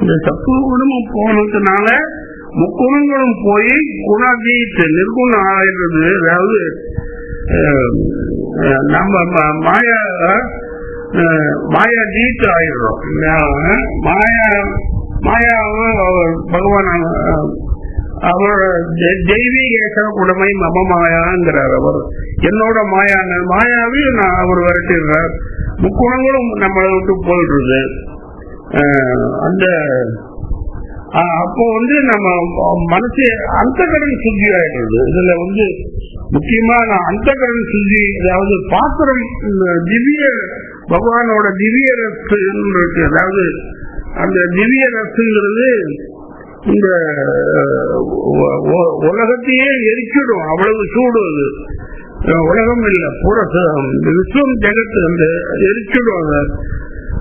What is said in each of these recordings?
இந்த சத்துவகுணமும் போனதுனால முக்குணங்களும் போய் குணாதீத் நிர்குணம் ஆயிடுறது. அதாவது நம்ம மாயா மாயா தீத் ஆயிடுறோம். மாயா மாயாவும் அவர் பகவான் அவரோட தெய்வீக குடமை மம மாயாங்கிறார் அவர். என்னோட மாயா மாயாவே நான் அவர் விரட்டிடுறார் முக்குணங்களும் நம்மளை விட்டு போயிடுறது. அந்த அப்போ வந்து நம்ம மனசு அந்தகரன் சுத்தி ஆயிடுறது இதுல வந்து முக்கியமா நான் அந்தகரன் சுத்தி அதாவது பாத்திரம் இந்த திவ்ய பகவானோட திவ்ய ரசு இருக்கு. அதாவது அந்த திவ்ய ரசுங்கிறது இந்த உலகத்தையே எரிச்சிடும். அவ்வளவு சூடு அது. உலகம் இல்ல பூர விஸ்வம் ஜெகத்து அந்த எரிச்சிடும்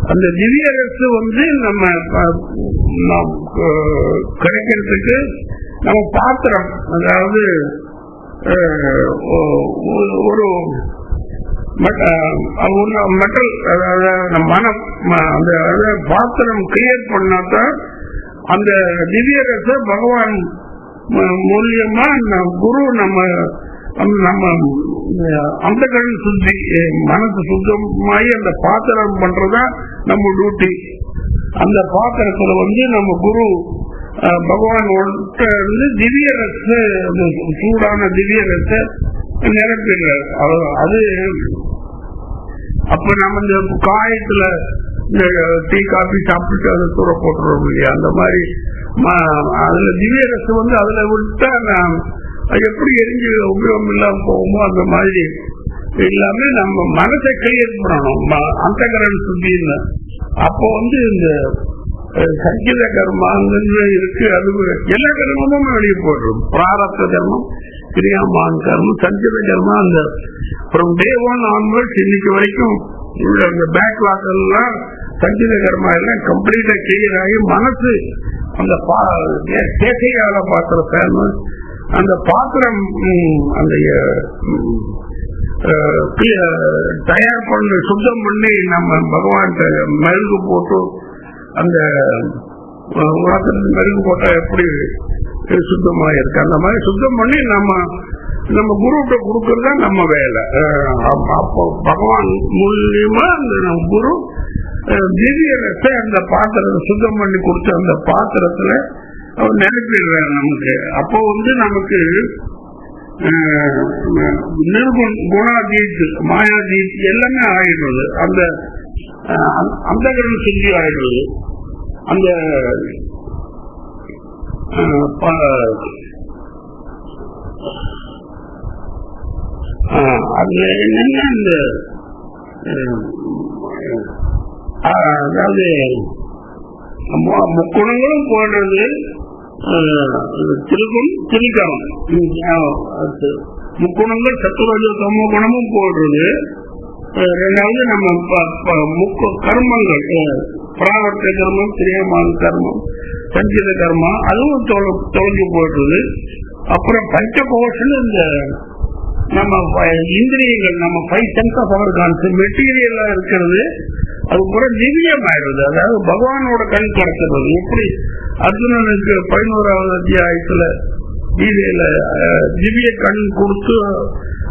அந்த திவ்ய ரசு வந்து நம்ம கிடைக்கிறதுக்கு நம்ம பாத்திரம் அதாவது ஒரு மெட்டல் அதாவது மனம் ம- அந்த அதாவது பாத்திரம் கிரியேட் பண்ணாதான் அந்த திவ்ய ரச பகவான் மூலியமா குரு நம்ம நம்ம அந்த கண் சுத்தி மனசு சுத்தமாயி அந்த பாத்திரம் பண்றதா நம்ம டியூட்டி அந்த பாத்திரத்துல வந்து நம்ம குரு பகவான் இருந்து திவ்ய ரச சூடான திவ்ய ரச நிரப்பிடுறார். அது- அப்ப நம்ம இந்த காயத்துல இந்த டீ காபி சாப்பிட்டு அதை தூர போட்டுறோம் இல்லையா? அந்த மாதிரி அதுல திவ்ய ரசம் வந்து அதுல விட்டா நான் அது எப்படி எரிஞ்சு உபயோகம் இல்லாம போகுமோ அந்த மாதிரி எல்லாமே நம்ம மனசை கிளியர் பண்ணணும். அந்த கரன் சுத்தின்னு. அப்போ வந்து இந்த அஹ், சங்கீத கர்மாங்கிறது இருக்கு அது எல்லா கர்மமும் வெளியே போடுறோம் பிராரத்த கர்மம் கிரியாமான் கர்மம் சங்கீத கர்மம் அந்த ஃப்ரம் டே ஒன் ஆன்வர்ட்ஸ் இன்னைக்கு வரைக்கும் உள்ள அந்த பேக்லாக் எல்லாம் சங்கீத கர்மா எல்லாம் கம்ப்ளீட்டா கிளியர் ஆகி மனசு அந்த தேசையால பாத்திர ஃபேமஸ் அந்த பாத்திரம் அந்த தயார் பண்ணி சுத்தம் பண்ணி நம்ம பகவான் மெழுகு போட்டு அந்த உலகத்தில் உலகத்துல மெழுகு போட்டா எப்படி சுத்தமா இருக்கு? அந்த மாதிரி சுத்தம் பண்ணி நம்ம நம்ம குருட்ட கொடுக்கறது நம்ம வேலை. அப்போ பகவான் மூலியமா அந்த நம்ம குரு திவ்ய ரச அந்த பாத்திரத்தை சுத்தம் பண்ணி கொடுத்த அந்த பாத்திரத்துல அவர் நிரப்பிடுறாரு நமக்கு. அப்போ வந்து நமக்கு அஹ், நிர்குண் குணாதீத் மாயாதீத் எல்லாமே ஆயிடுறது. அந்த அந்த- கடன் சொல்லி ஆயிடுறது. அந்த ப- அதுல என்னன்னா இந்த அதாவது மு- முக்குணங்களும் போடுறது அஹ், திருக்கும் திரிகரம் முக்குணங்கள் சத்துரஜ தமோ குணமும் போடுறது. ரெண்டாவது நம்ம ப- ப- முக்கு கர்மங்கள். பிராவர்த்த கர்மம் திரியமான கர்மம் சஞ்சித கர்மா அதுவும் தொலை- தொலைஞ்சு போடுறது அப்புறம் பஞ்ச இந்த நம்ம ப- இந்திரியங்கள் நம்ம ஃபைவ் சென்ஸ் ஆஃப் ஆர்கான்ஸ் மெட்டீரியலா இருக்கிறது. அது கூட திவ்யம் ஆயிடுது அதாவது பகவானோட கண் கடத்துறது. எப்படி? அர்ஜுனனுக்கு பதினோராவது அத்தியாயத்துல கீதையில திவ்ய கண் கொடுத்து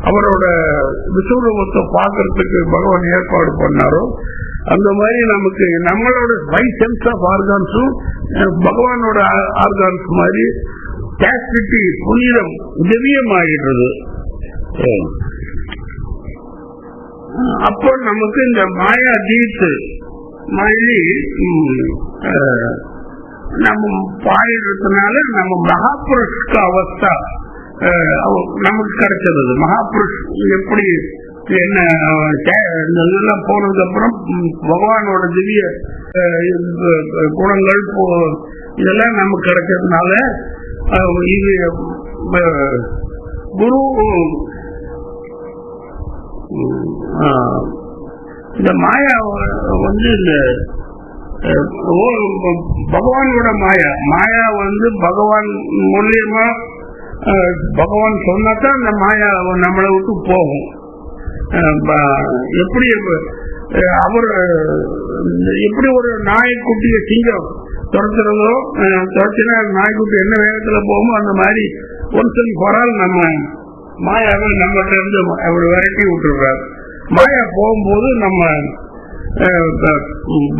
அவரோட விஸ்வரூபத்தை பார்க்கறதுக்கு பகவான் ஏற்பாடு பண்ணாரோ அந்த மாதிரி நமக்கு நம்மளோட ஃபைவ் சென்ஸ் ஆஃப் ஆர்கான்ஸும் பகவானோட ஆர்கான்ஸ் மாதிரி புனிதம் திவ்யம் ஆகிடுறது அப்போ நமக்கு இந்த மாயா தீத்து மாதிரி நம்ம பாடுறதுனால நம்ம மகாபுருஷ்க அவஸ்தா அவ- நமக்கு கிடைச்சது. மகாபுருஷ் எப்படி என்ன இந்த இதெல்லாம் போனதுக்கு அப்புறம் பகவானோட திவ்ய குணங்கள் இதெல்லாம் நமக்கு கிடைச்சதுனால இது குரு இந்த மாயா வந்து இந்த ஓ- பகவானோட மாயா. மாயா வந்து பகவான் மூலியமா பகவான் சொன்னாதான் அந்த மாயா நம்மளை விட்டு போகும். எப்படி அவர் எப்படி ஒரு நாய்க்குட்டிய சிங்கம் துரத்துறதோ துரத்தினா நாய்க்குட்டி என்ன வேகத்துல போகுமோ அந்த மாதிரி ஒரு அண்ட் ஃபார் நம்ம மாயாவை நம்மகிட்ட இருந்து அவர் விரட்டி விட்டுறாரு மாயா போகும்போது நம்ம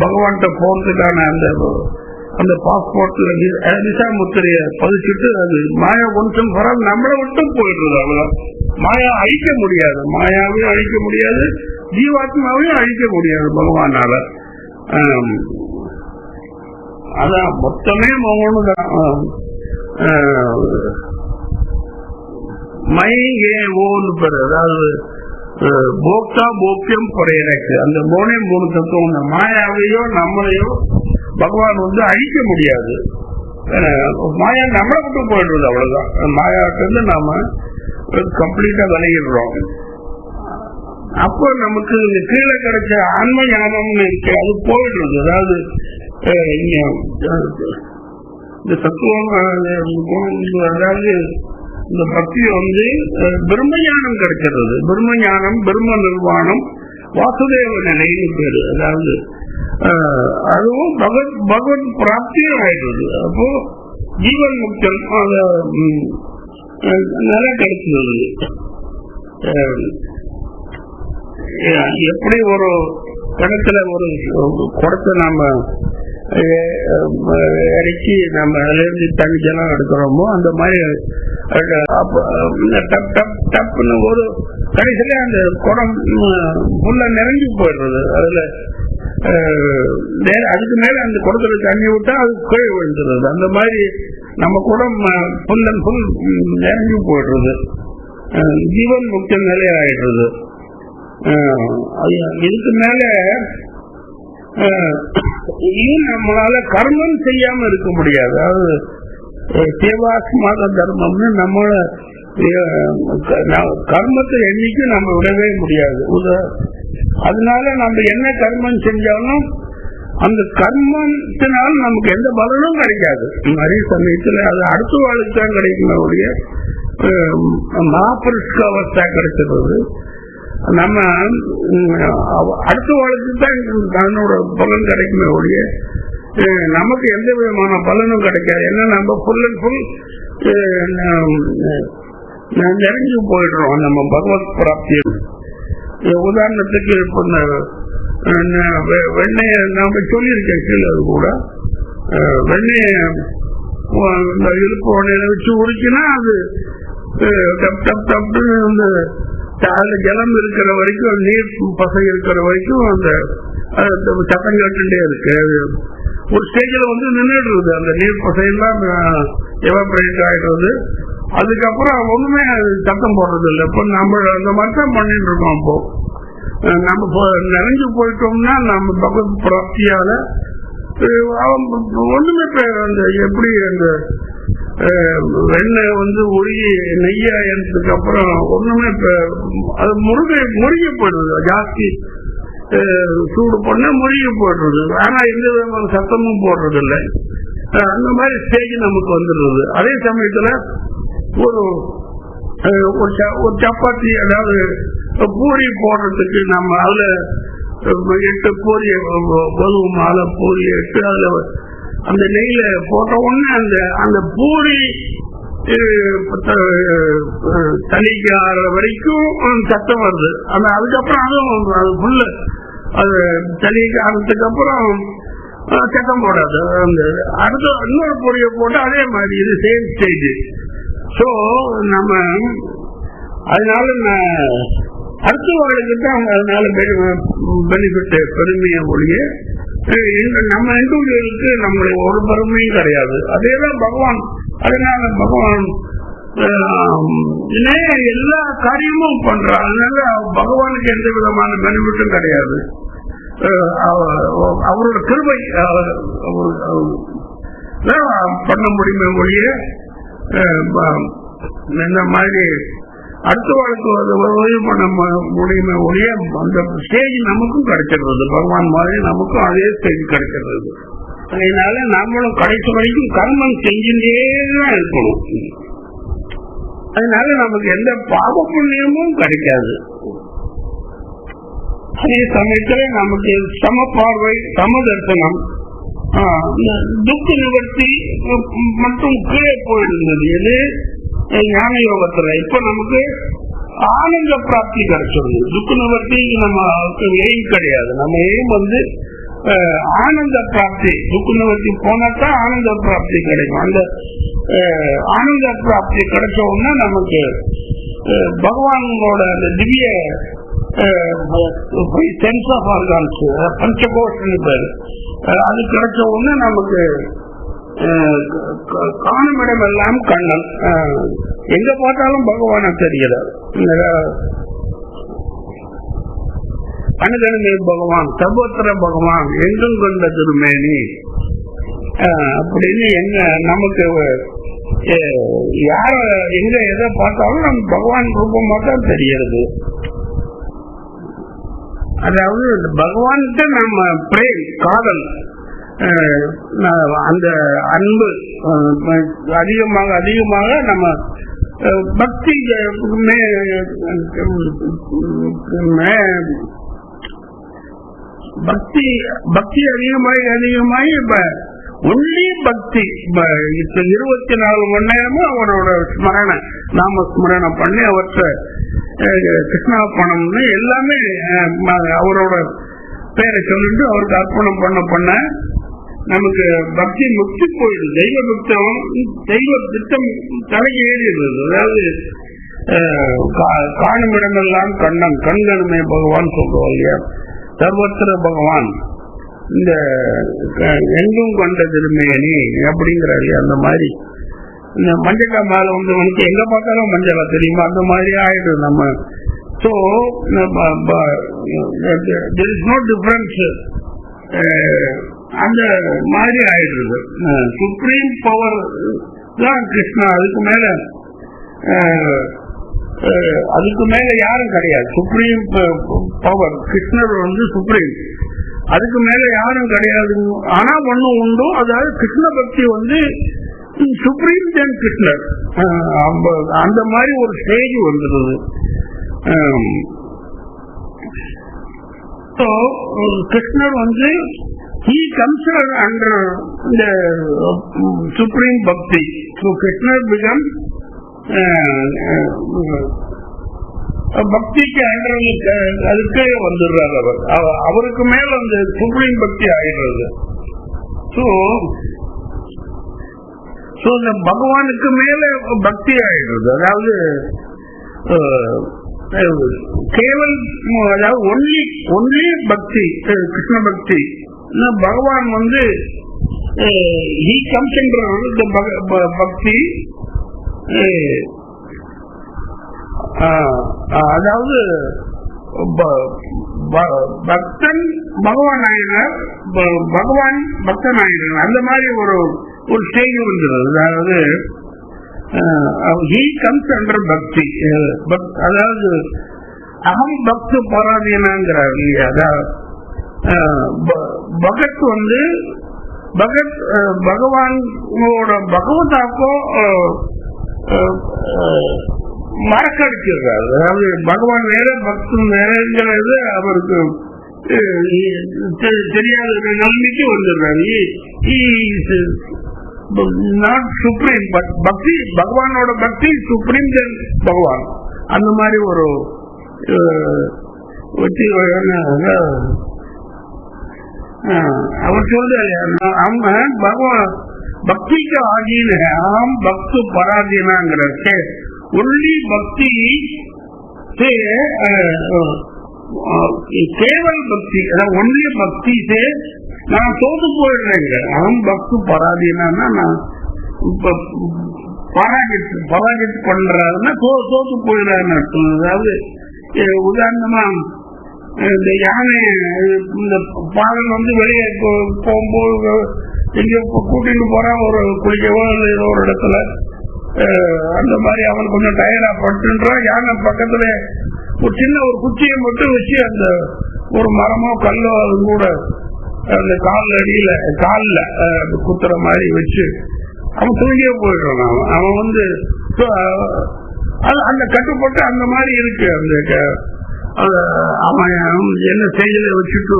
பகவான்கிட்ட போறதுக்கான அந்த அந்த பாஸ்போர்ட்ல நிசா முத்திரைய பதிச்சுட்டு அது மாயா கொஞ்சம் பரவாயில்ல நம்மளை விட்டும் போயிடுறது அவ்வளவு மாயா அழிக்க முடியாது. மாயாவையும் அழிக்க முடியாது. ஜீவாத்மாவையும் அழிக்க முடியாது பகவானால. அதான் மொத்தமே மௌனம் தான் மை ஏ ஓன்னு பேரு அதாவது போக்தா போக்கியம் குறையறக்கு அந்த மூணே மூணு தத்துவம் மாயாவையோ நம்மளையோ பகவான் வந்து அழிக்க முடியாது. மாயா நம்மளை மட்டும் போயிடுறது அவ்வளவுதான். மாயாட்டிருந்து நாம கம்ப்ளீட்டா விளையிடுறோம் அப்போ நமக்கு இந்த கீழே கிடைச்ச ஆன்ம ஞானம்னு இருக்கு அது போயிடுறது. அதாவது இந்த தத்துவம் அதாவது இந்த பக்தி வந்து அஹ், பிரம்ம ஞானம் கிடைக்கிறது. பிரம்ம ஞானம் பிரம்ம நிர்வாணம் வாசுதேவ நிலைன்னு பேரு. அதாவது அதுவும் பகவத் பகவத் பிராப்தியும் ஆயிடுறது அப்போ ஜீவன் முக்தம் அத ம், அஹ், எப்படி ஒரு கிணத்துல ஒரு குடத்தை நாம இறக்கி நம்ம அதுலேருந்து தண்ணி ஜலம் எடுக்கிறோமோ அந்த மாதிரி டப் டப் டப்னு ஒரு கடைசியில அந்த குடம் புல்ல நிறைஞ்சு போயிடுறது. அதுல அதுக்கு மேல அந்த குடத்துல தண்ணி விட்டா அது கீழே விழுந்துருது. அந்த மாதிரி நம்ம குடம் புல் அண்ட் ஃபுல் நிறைஞ்சு போயிடுறது. ஜீவன் முக்த நிலை ஆயிடுறது அது- இதுக்கு மேல இனியும் நம்மளால கர்மம் செய்யாம இருக்க முடியாது. அதாவது அஹ், தர்மம்னு நம்மள கர்மத்தை என்னைக்கும் நம்ம விடவே முடியாது. உத- அதனால நம்ம என்ன கர்மம் செஞ்சாலும் அந்த கர்மத்தினால் நமக்கு எந்த பலனும் கிடைக்காது. நிறைய சமயத்தில் அது அடுத்த வாழ்க்கை தான் கிடைக்கணும் மாபுருஷ்க அவஸ்தா கிடைச்சிருது நம்ம அடுத்த வாழ்க்கை தான் தன்னோட பலன் கிடைக்குமே ஒழிய நமக்கு எந்த விதமான பலனும் கிடைக்காது. ஏன்னா நம்ம ஃபுல் அண்ட் ஃபுல் நிறைஞ்சு போயிடுறோம். நம்ம பகவத் பிராப்தியம் உதாரணத்துக்கு இப்ப இந்த வெண்ணெய நாம சொல்லியிருக்கேன் கீழே அது கூட. அஹ், வெண்ணெய இந்த இழுப்பு வச்சு உரிச்சுன்னா அது டப் டப் டப்னு அந்த அதுல ஜலம் இருக்கிற வரைக்கும் நீர் பசை இருக்கிற வரைக்கும் அந்த சத்தம் கேட்டுட்டே இருக்கு. ஒரு ஸ்டேஜில் வந்து நின்றுடுறது அந்த நீர் பசையெல்லாம் எவாபரேட் ஆகிடுறது அதுக்கப்புறம் ஒண்ணுமே அது சத்தம் போடுறது இல்லை இப்போ நம்ம அந்த மாதிரி தான் பண்ணிட்டு இருக்கோம் அப்போ. நம்ம இப்போ நிறைஞ்சு போயிட்டோம்னா நம்ம பகவத் பிராப்தியால ஒண்ணுமே அந்த எப்படி அந்த வெண்ணெய் வந்து உருகி நெய்யாயதுக்கு அப்புறம் ஒண்ணுமே அது முருகை முருகி போயிடுது. ஜாஸ்தி சூடு பண்ண முருகி போடுறது ஆனா எந்த விதமான சத்தமும் போடுறது இல்லை அந்த மாதிரி ஸ்டேஜ் நமக்கு வந்துடுறது. அதே சமயத்துல ஒரு ஒரு ச- ஒரு சப்பாத்தி அதாவது பூரி போடுறதுக்கு நம்ம அதுல எட்டு பூரிய கோதுமை மாலை பூரி எட்டு அதுல அந்த நெய்ல போட்ட உடனே அந்த அந்த பூரி தனிக்கார வரைக்கும் சத்தம் வருது. அந்த அதுக்கப்புறம் அதுவும் அது புல்லு அது தனிக்காரத்துக்கு அப்புறம் சத்தம் போடாது. அந்த அடுத்த இன்னொரு பொடியை போட்டு அதே மாதிரி இது சேம் ஸ்டேஜ் ஸோ நம்ம அதனால நான் தான் அதனால பெனிஃபிட் பெருமையை ஒழிய நம்ம இந்துக்களுக்கு நம்மளுடைய ஒரு பெருமையும் கிடையாது. அதேதான் பகவான் அதனால பகவான் எல்லா காரியமும் பண்றான் அதனால பகவானுக்கு எந்த விதமான பெனிஃபிட்டும் கிடையாது. அவ- அவரோட கிருபை பண்ண முடியுமே ஒழிய இந்த மாதிரி அடுத்த வாழ்க்கை உதவி பண்ண முடியுமே ஒழிய அந்த ஸ்டேஜ் நமக்கும் கிடைச்சிடுறது. பகவான் மாதிரி நமக்கும் அதே ஸ்டேஜ் கிடைச்சிடுறது. அதனால நம்மளும் கடைசி வரைக்கும் கர்மம் செஞ்சுட்டே தான் இருக்கணும். அதனால நமக்கு எந்த பாவ புண்ணியமும் கிடைக்காது. அதே சமயத்துல நமக்கு சம பார்வை சம தரிசனம் இந்த துக்க நிவர்த்தி மற்றும் மட்டும் கீழே போயிருந்தது எது? ஞான யோகத்துல இப்ப நமக்கு ஆனந்த பிராப்தி கிடைச்சிருந்தது துக்க நிவர்த்தி நம்ம எய்ம் கிடையாது. நம்ம எய்ம் வந்து ஆனந்த பிராப்தி துக்க நிவர்த்தி போனாத்தான் ஆனந்த பிராப்தி கிடைக்கும். அந்த ஆனந்த பிராப்தி கிடைச்ச உடனே நமக்கு பகவானோட அந்த திவ்ய சென்ஸ் ஆஃப் ஆர்கான்ஸ் பஞ்சகோஷன் பேர். அது கிடைச்ச உடனே நமக்கு காணும் இடம் எல்லாம் கண்ணன். எங்க பார்த்தாலும் பகவான தெரிகிறார் இந்த பகவான் சர்வத்திர பகவான் எங்கும் கொண்ட திருமேனி. அப்படின்னு என்ன நமக்கு யார எங்க எதை பார்த்தாலும் நம்ம பகவான் ரூபமா தான் தெரிகிறது. அதாவது பகவான்கிட்ட நம்ம பிரேம் காதல். அந்த அன்பு அதிகமாக அதிகமாக நம்ம பக்தி பக்தி பக்தி அதிகமாகி அதிகமாகி ஒன்லி பக்தி. இருபத்தி நாலு மணி நேரமும் அவரோட ஸ்மரணை. நாம ஸ்மரணை பண்ணி அவற்றை அஹ், கிருஷ்ணார்ப்பணம்னு எல்லாமே அவரோட பேரை சொல்லிட்டு அவருக்கு அர்ப்பணம் பண்ண பண்ண நமக்கு பக்தி முக்தி போயிடுது. தெய்வ புத்தம் தெய்வ திட்டம் தலைக்கு ஏறிடுறது அதாவது காணும் இடமெல்லாம் கண்ணன் கண்கணுமே பகவான் சொல்றோம் இல்லையா? சர்வத்திர பகவான். இந்த எங்கும் கொண்ட திருமேனி அப்படிங்கிற அந்த மாதிரி. இந்த மஞ்சளா மேல வந்து உனக்கு எங்க பார்த்தாலும் மஞ்சளா தெரியுமா? அந்த மாதிரி ஆயிடும் நம்ம. So there is no difference அந்த மாதிரி ஆயிடுது சுப்ரீம் பவர் தான் கிருஷ்ணா. அதுக்கு மேல அதுக்கு மேல யாரும் கிடையாது. சுப்ரீம் பவர் கிருஷ்ணர் வந்து சுப்ரீம் அதுக்கு மேல யாரும் கிடையாது. ஆனா ஒண்ணு உண்டு. அதாவது கிருஷ்ண பக்தி வந்து சுப்ரீம் தென் கிருஷ்ணர். அந்த- மாதிரி ஒரு ஸ்டேஜ் வந்துடுது. கிருஷ்ணர் வந்து he considered under the supreme supreme bhakti. So krishna uh, uh, பக்திக்கு அண்டர் அதுக்கே வந்துடுறாரு அவர் அவருக்கு மேல அந்த சுப்ரீம் பக்தி ஆயிடுறது ஸோ ஸோ இந்த பகவானுக்கு மேல பக்தி ஆயிடுறது அதாவது கேவல் அதாவது ஒன்லி ஒன்லி பக்தி கிருஷ்ண பக்தி பகவான் வந்து ஹீ கம்ஸ் இந்த பக- ப- பக்தி அதாவது ப- ப- பக்தன் பகவான் ஆயினர் ப- பகவான் பக்தன் ஆயினர் அந்த மாதிரி ஒரு ஒரு ஸ்டேஜ் வந்துடுது அதாவது ஹீ கம்ஸ் அண்டர் பக்தி அதாவது அகம் பக்து பராதீனாங்கிறார் இல்லையா? அதாவது ப- பகத் வந்து பகத் பகவானோட பகவதாக்கோ மறக்கடிச்சிருக்காரு அதாவது பகவான் வேற பக்தன் வேறங்கிறது அவருக்கு தெ- தெரியாத ஒரு வந்துடுறாரு. Not supreme. பட் பக்தி பகவானோட பக்தி சுப்ரீம் தென் பகவான். அந்த மாதிரி ஒரு அவர் சொல்றாரு நம்ம பகவான் பக்திக்கு ஆதீன ஆம் பக்து பராதீனாங்கிற ஒன்லி பக்தி கேவல் பக்தி ஒன்லி பக்தி சே நான் தோத்து போயிடுறேங்க அவன் பக்து பராதீனா நான் இப்ப பராஜித் பராஜித் பண்றாருன்னா தோ தோத்து போயிடுறாருன்னு அர்த்தம். அதாவது உதாரணமா இந்த யானை இந்த பாலன் வந்து வெளியே போ- போகும்போது எங்கேயோ கூட்டிட்டு போறான் ஒரு குளிக்கவோ இல்லை ஏதோ ஒரு இடத்துல அந்த மாதிரி அவன் கொஞ்சம் டயர்டா பட்டுன்றான் யானை பக்கத்துல ஒரு சின்ன ஒரு குச்சியை மட்டும் வச்சு அந்த ஒரு மரமோ கல்லோ அது கூட அந்த கால் அடியில காலில் குத்துற மாதிரி வச்சு அவன் தூங்கியே போயிடுறான் அவன். அவன் வந்து அது- அந்த கட்டுப்பட்டு அந்த மாதிரி இருக்கு அந்த அவன் என்ன ஸ்டேஜில் வச்சுட்டு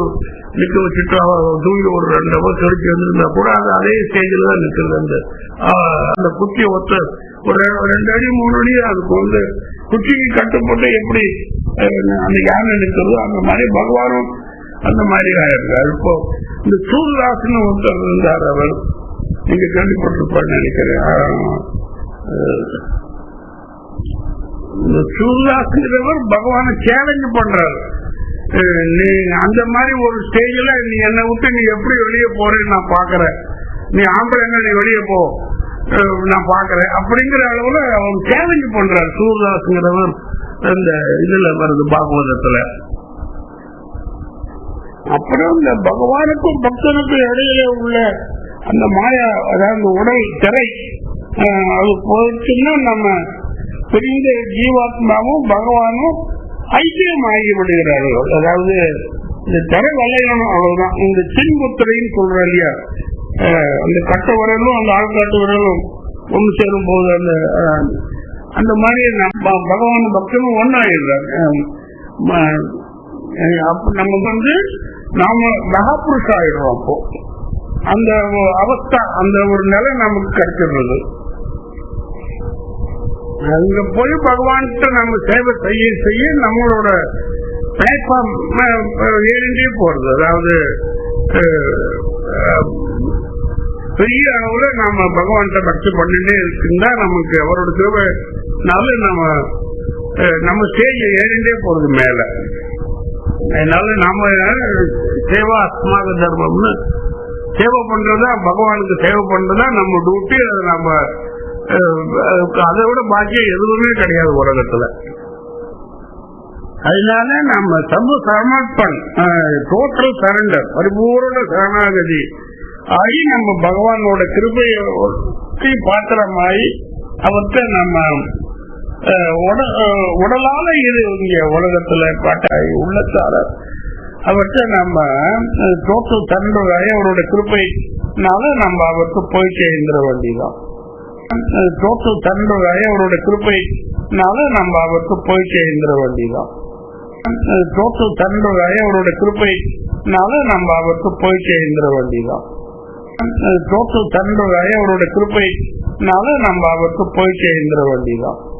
நிற்க வச்சுட்டு அவன் தூங்கி ஒரு ரெண்டு அவர் கழிச்சு வந்திருந்தா கூட அது அதே ஸ்டேஜில் தான் நிற்கிறது அந்த அந்த குச்சி ஒத்த ஒரு ரெண்டு அடி மூணு அடி அதுக்கு வந்து குச்சிக்கு கட்டுப்பட்டு எப்படி அந்த யானை நிற்கிறதோ அந்த மாதிரி பகவானும் அந்த மாதிரி ஆயிருக்காரு இப்போ இந்த சூர்தாஸ்னு ஒருத்தர் இருந்தார் அவர். நீங்க கேள்விப்பட்டிருப்பான்னு நினைக்கிறேன். ஆஹ், இந்த சூர்தாஸ்ங்கிறவர் பகவானை சேலஞ்ச் பண்றாரு. நீ அந்த மாதிரி ஒரு ஸ்டேஜில் நீ என்னை விட்டு நீ எப்படி வெளியே போறேன்னு நான் பாக்குறேன். நீ ஆம்பளைங்க நீ வெளியே போ. நான் பாக்குறேன். அப்படிங்கிற அளவுல அவன் சேலஞ்சு பண்றார் சூர்தாஸ்ங்கிறவர் இந்த இதுல வருது பாகவதத்துல. அப்புறம் இந்த பகவானுக்கும் பக்தனுக்கும் இடையில உள்ள அந்த மாயா அதாவது உடல் திரை அது போயிடுச்சுன்னா நம்ம பெரிய ஜீவாத்மாவும் பகவானும் ஐக்கியம் ஆகி விடுகிறார்கள் அதாவது இந்த திரை வளையணும் அவ்வளவுதான். இந்த சின்முத்திரைன்னு சொல்றோம் இல்லையா? அந்த கட்ட விரலும் அந்த ஆள்காட்டு விரலும் ஒன்று சேரும் போது அந்த அந்த மாதிரி நம்ம பகவான் பக்தனும் ஒன்னாயிடுறாங்க அப்ப நம்ம வந்து நாம மகாபுருஷ ஆயிடுறோம் அப்போ. அந்த அவஸ்தா அந்த ஒரு நிலை நமக்கு கிடைச்சிடுறது. அங்க போய் பகவான்கிட்ட நம்ம சேவை செய்ய செய்ய நம்மளோட பிளாட்ஃபார்ம் ஏறிண்டே போறது. அதாவது பெரிய அளவுல நாம பகவான்கிட்ட பக்தி பண்ணிட்டே இருக்குன்னா நமக்கு அவரோட சேவைனால நம்ம நம்ம ஸ்டேஜ் ஏறிண்டே போறது மேல. அதனால நாம சேவா அஸ்மாக தர்மம்னு சேவை பண்றதா பகவானுக்கு சேவை பண்றதா நம்ம டியூட்டி அதை நம்ம அதை விட பாக்கியம் எதுவுமே கிடையாது உலகத்துல. அதனால நம்ம சம சமர்ப்பன் டோட்டல் சரண்டர் பரிபூர்ண சரணாகதி ஆகி நம்ம பகவானோட கிருபையை பாத்திரமாயி அவர்கிட்ட நம்ம உட- உடலால இது இங்க உலகத்துல பாட்டாகி உள்ளத்தால அவர்கிட்ட நம்ம டோட்டல் சரண்டராகி அவரோட கிருப்பைனால நம்ம அவருக்கு போய் சேர்ந்துட வேண்டியதான் டோட்டல் சரண்டராகி அவரோட கிருப்பைனால நம்ம அவருக்கு போய் சேர்ந்துட வேண்டியதான் டோட்டல் சரண்டராகி அவரோட கிருப்பைனால நம்ம அவருக்கு போய் சேர்ந்துட வேண்டியதான் டோட்டல் சரண்டராகி அவரோட கிருப்பைனால நம்ம அவருக்கு போய் சேர்ந்துட வேண்டியதான்